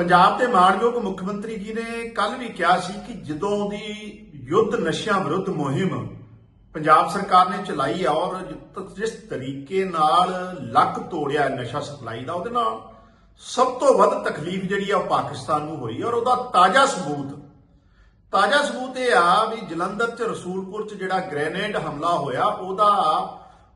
ਪੰਜਾਬ ਦੇ ਮਾਣਯੋਗ ਮੁੱਖ ਮੰਤਰੀ ਜੀ ਨੇ ਕੱਲ ਵੀ ਕਿਹਾ ਸੀ ਕਿ ਜਦੋਂ ਦੀ ਯੁੱਧ ਨਸ਼ਿਆਂ ਵਿਰੁੱਧ ਮੁਹਿੰਮ ਪੰਜਾਬ ਸਰਕਾਰ ਨੇ ਚਲਾਈ ਆ ਔਰ ਜਿਸ ਤਰੀਕੇ ਨਾਲ ਲੱਕ ਤੋੜਿਆ ਨਸ਼ਾ ਸਪਲਾਈ ਦਾ, ਉਹਦੇ ਨਾਲ ਸਭ ਤੋਂ ਵੱਧ ਤਕਲੀਫ ਜਿਹੜੀ ਆ ਉਹ ਪਾਕਿਸਤਾਨ ਨੂੰ ਹੋਈ ਔਰ ਉਹਦਾ ਤਾਜ਼ਾ ਸਬੂਤ ਤਾਜ਼ਾ ਸਬੂਤ ਇਹ ਆ ਵੀ ਜਲੰਧਰ ਚ ਰਸੂਲਪੁਰ ਚ ਜਿਹੜਾ ਗ੍ਰੇਨੇਡ ਹਮਲਾ ਹੋਇਆ, ਉਹਦਾ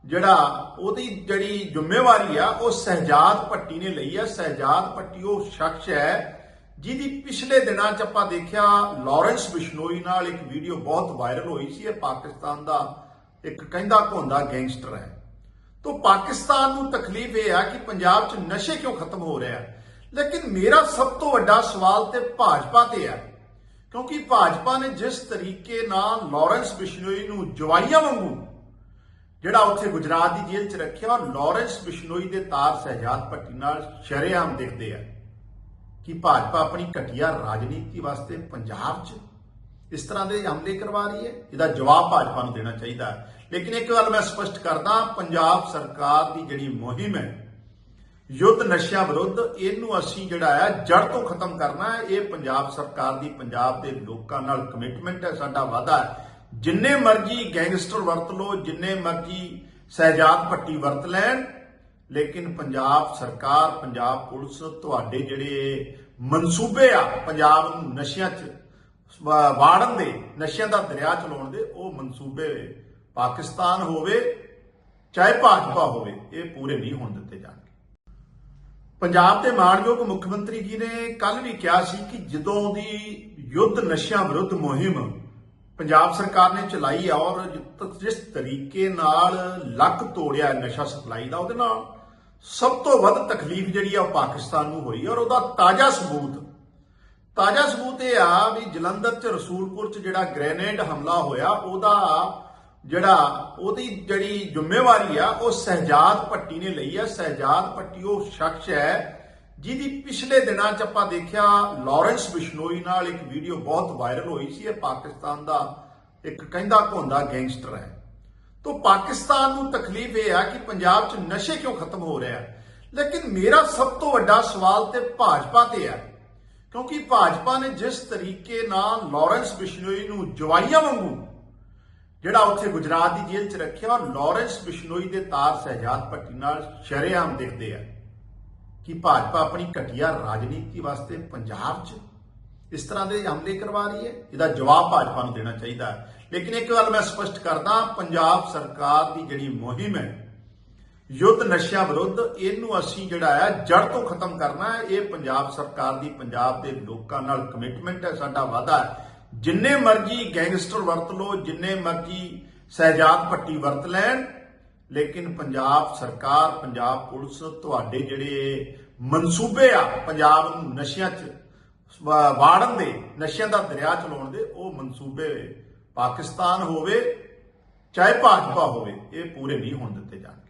ਜਿਹੜਾ ਉਹਦੀ ਜਿਹੜੀ ਜ਼ਿੰਮੇਵਾਰੀ ਆ, ਉਹ ਸਹਿਜਾਦ ਭੱਟੀ ਨੇ ਲਈ ਆ। ਸਹਿਜਾਦ ਭੱਟੀ ਉਹ ਸ਼ਖਸ ਹੈ ਜਿਹਦੀ ਪਿਛਲੇ ਦਿਨਾਂ ਚ ਆਪਾਂ ਦੇਖਿਆ ਲਾਰੈਂਸ ਬਿਸ਼ਨੋਈ ਨਾਲ ਇੱਕ ਵੀਡੀਓ ਬਹੁਤ ਵਾਇਰਲ ਹੋਈ ਸੀ। ਇਹ ਪਾਕਿਸਤਾਨ ਦਾ ਇੱਕ ਕਹਿੰਦਾ ਘੋਂਦਾ ਗੈਂਗਸਟਰ ਹੈ। ਤੋ ਪਾਕਿਸਤਾਨ ਨੂੰ ਤਕਲੀਫ ਇਹ ਆ ਕਿ ਪੰਜਾਬ 'ਚ ਨਸ਼ੇ ਕਿਉਂ ਖਤਮ ਹੋ ਰਿਹਾ ਲੇਕਿਨ ਮੇਰਾ ਸਭ ਤੋਂ ਵੱਡਾ ਸਵਾਲ ਤੇ ਭਾਜਪਾ ਤੇ ਆ ਕਿਉਂਕਿ ਭਾਜਪਾ ਨੇ ਜਿਸ ਤਰੀਕੇ ਨਾਲ ਲਾਰੈਂਸ ਬਿਸ਼ਨੋਈ ਨੂੰ ਜਵਾਈਆਂ ਵਾਂਗੂ ਜਿਹੜਾ ਉੱਥੇ ਗੁਜਰਾਤ ਦੀ ਜੇਲ੍ਹ 'ਚ ਰੱਖਿਆ ਔਰ ਲਾਰੈਂਸ ਬਿਸ਼ਨੋਈ ਦੇ ਤਾਰ ਸਹਿਜਾਦ ਭੱਟੀ ਨਾਲ ਸ਼ਰੇਆਮ ਦਿਖਦੇ ਆ ਕਿ ਭਾਜਪਾ ਆਪਣੀ ਘਟੀਆ ਰਾਜਨੀਤੀ ਵਾਸਤੇ ਪੰਜਾਬ 'ਚ ਇਸ ਤਰ੍ਹਾਂ ਦੇ ਹਮਲੇ ਕਰਵਾ ਰਹੀ ਹੈ। ਇਹਦਾ ਜਵਾਬ ਭਾਜਪਾ ਨੂੰ ਦੇਣਾ ਚਾਹੀਦਾ ਹੈ। ਲੇਕਿਨ ਇੱਕ ਗੱਲ ਮੈਂ ਸਪਸ਼ਟ ਕਰਦਾ, ਪੰਜਾਬ ਸਰਕਾਰ ਦੀ ਜਿਹੜੀ ਮੁਹਿੰਮ ਹੈ, ਯੁੱਧ ਨਸ਼ਿਆਂ ਵਿਰੁੱਧ, ਇਹਨੂੰ ਅਸੀਂ ਜਿਹੜਾ ਹੈ ਜੜ ਤੋਂ ਖਤਮ ਕਰਨਾ ਹੈ। ਇਹ ਪੰਜਾਬ ਸਰਕਾਰ ਦੀ ਪੰਜਾਬ ਦੇ ਲੋਕਾਂ ਨਾਲ ਕਮਿਟਮੈਂਟ ਹੈ, ਸਾਡਾ ਵਾਅਦਾ ਹੈ। ਜਿੰਨੇ ਮਰਜ਼ੀ ਗੈਂਗਸਟਰ ਵਰਤ ਲਓ, ਜਿੰਨੇ ਮਰਜ਼ੀ ਸਹਿਜਾਦ ਪੱਟੀ ਵਰਤ ਲੈਣ, ਲੇਕਿਨ ਪੰਜਾਬ ਸਰਕਾਰ, ਪੰਜਾਬ ਪੁਲਿਸ ਤੁਹਾਡੇ ਜਿਹੜੇ ਮਨਸੂਬੇ ਆ ਪੰਜਾਬ ਨੂੰ ਨਸ਼ਿਆਂ 'ਚ ਵਾੜਨ ਦੇ, ਨਸ਼ਿਆਂ ਦਾ ਦਰਿਆ ਚਲਾਉਣ ਦੇ, ਉਹ ਮਨਸੂਬੇ ਪਾਕਿਸਤਾਨ ਹੋਵੇ, ਚਾਹੇ ਭਾਜਪਾ ਹੋਵੇ, ਇਹ ਪੂਰੇ ਨਹੀਂ ਹੋਣ ਦਿੱਤੇ ਜਾਣਗੇ। ਪੰਜਾਬ ਦੇ ਮਾਣਯੋਗ ਮੁੱਖ ਮੰਤਰੀ ਜੀ ਨੇ ਕੱਲ ਵੀ ਕਿਹਾ ਸੀ ਕਿ ਜਦੋਂ ਦੀ ਯੁੱਧ ਨਸ਼ਿਆਂ ਵਿਰੁੱਧ ਮੁਹਿੰਮ ਪੰਜਾਬ ਸਰਕਾਰ ਨੇ ਚਲਾਈ ਆ ਔਰ ਜਿਸ ਤਰੀਕੇ ਨਾਲ ਲੱਕ ਤੋੜਿਆ ਨਸ਼ਾ ਸਪਲਾਈ ਦਾ, ਉਹਦੇ ਨਾਲ ਸਭ ਤੋਂ ਵੱਧ ਤਕਲੀਫ ਜਿਹੜੀ ਆ ਉਹ ਪਾਕਿਸਤਾਨ ਨੂੰ ਹੋਈ ਔਰ ਉਹਦਾ ਤਾਜ਼ਾ ਸਬੂਤ। ਤਾਜ਼ਾ ਸਬੂਤ ਇਹ ਆ ਵੀ ਜਲੰਧਰ ਚ ਰਸੂਲਪੁਰ ਚ ਜਿਹੜਾ ਗ੍ਰੈਨੇਡ ਹਮਲਾ ਹੋਇਆ, ਉਹਦਾ ਜਿਹੜਾ ਉਹਦੀ ਜਿਹੜੀ ਜ਼ਿੰਮੇਵਾਰੀ ਆ, ਉਹ ਸਹਿਜਾਦ ਭੱਟੀ ਨੇ ਲਈ ਆ। ਸਹਿਜਾਦ ਭੱਟੀ ਉਹ ਸ਼ਖਸ ਹੈ ਜਿਹਦੀ ਪਿਛਲੇ ਦਿਨਾਂ ਚ ਆਪਾਂ ਦੇਖਿਆ ਲਾਰੈਂਸ ਬਿਸ਼ਨੋਈ ਨਾਲ ਇੱਕ ਵੀਡੀਓ ਬਹੁਤ ਵਾਇਰਲ ਹੋਈ ਸੀ, ਇਹ ਪਾਕਿਸਤਾਨ ਦਾ ਇੱਕ ਕਹਿੰਦਾ ਘੋਂਦਾ ਗੈਂਗਸਟਰ ਹੈ। ਤੋ ਪਾਕਿਸਤਾਨ ਨੂੰ ਤਕਲੀਫ ਇਹ ਆ ਕਿ ਪੰਜਾਬ 'ਚ ਨਸ਼ੇ ਕਿਉਂ ਖਤਮ ਹੋ ਰਿਹਾ ਲੇਕਿਨ ਮੇਰਾ ਸਭ ਤੋਂ ਵੱਡਾ ਸਵਾਲ ਤੇ ਭਾਜਪਾ ਤੇ ਹੈ, ਕਿਉਂਕਿ ਭਾਜਪਾ ਨੇ ਜਿਸ ਤਰੀਕੇ ਨਾਲ ਲਾਰੈਂਸ ਬਿਸ਼ਨੋਈ ਨੂੰ ਜਵਾਈਆਂ ਵਾਂਗੂ, ਜਿਹੜਾ ਉੱਥੇ ਗੁਜਰਾਤ ਦੀ ਜੇਲ੍ਹ 'ਚ ਰੱਖਿਆ ਔਰ ਲਾਰੈਂਸ ਬਿਸ਼ਨੋਈ ਦੇ ਤਾਰ ਸਹਿਜਾਦ ਭੱਟੀ ਨਾਲ ਸ਼ਰੇਆਮ ਦਿਖਦੇ ਆ। ਕਿ ਭਾਜਪਾ ਆਪਣੀ ਘਟੀਆ ਰਾਜਨੀਤੀ ਵਾਸਤੇ ਪੰਜਾਬ 'ਚ ਇਸ ਤਰ੍ਹਾਂ ਦੇ ਹਮਲੇ ਕਰਵਾ ਰਹੀ ਹੈ? ਇਹਦਾ ਜਵਾਬ ਭਾਜਪਾ ਨੂੰ ਦੇਣਾ ਚਾਹੀਦਾ ਹੈ। ਲੇਕਿਨ ਇੱਕ ਗੱਲ ਮੈਂ ਸਪਸ਼ਟ ਕਰਦਾ, ਪੰਜਾਬ ਸਰਕਾਰ ਦੀ ਜਿਹੜੀ ਮੁਹਿੰਮ ਹੈ, ਯੁੱਧ ਨਸ਼ਿਆਂ ਵਿਰੁੱਧ, ਇਹਨੂੰ ਅਸੀਂ ਜਿਹੜਾ ਹੈ ਜੜ ਤੋਂ ਖਤਮ ਕਰਨਾ ਹੈ। ਇਹ ਪੰਜਾਬ ਸਰਕਾਰ ਦੀ, ਪੰਜਾਬ ਦੇ ਲੋਕਾਂ ਨਾਲ ਕਮਿਟਮੈਂਟ ਹੈ, ਸਾਡਾ ਵਾਅਦਾ ਹੈ। ਜਿੰਨੇ ਮਰਜ਼ੀ ਗੈਂਗਸਟਰ ਵਰਤ ਲਓ, ਜਿੰਨੇ ਮਰਜ਼ੀ ਸਹਿਜਾਦ ਪੱਟੀ ਵਰਤ ਲੈਣ ਲੇਕਿਨ ਪੰਜਾਬ ਸਰਕਾਰ, ਪੰਜਾਬ ਪੁਲਿਸ ਤੁਹਾਡੇ ਜਿਹੜੇ ਮਨਸੂਬੇ ਆ ਪੰਜਾਬ ਨੂੰ ਨਸ਼ਿਆਂ 'ਚ ਵਾੜਨ ਦੇ, ਨਸ਼ਿਆਂ ਦਾ ਦਰਿਆ ਚਲਾਉਣ ਦੇ, ਉਹ ਮਨਸੂਬੇ ਪਾਕਿਸਤਾਨ ਹੋਵੇ, ਚਾਹੇ ਭਾਜਪਾ ਹੋਵੇ, ਇਹ ਪੂਰੇ ਨਹੀਂ ਹੋਣ ਦਿੱਤੇ ਜਾਣਗੇ।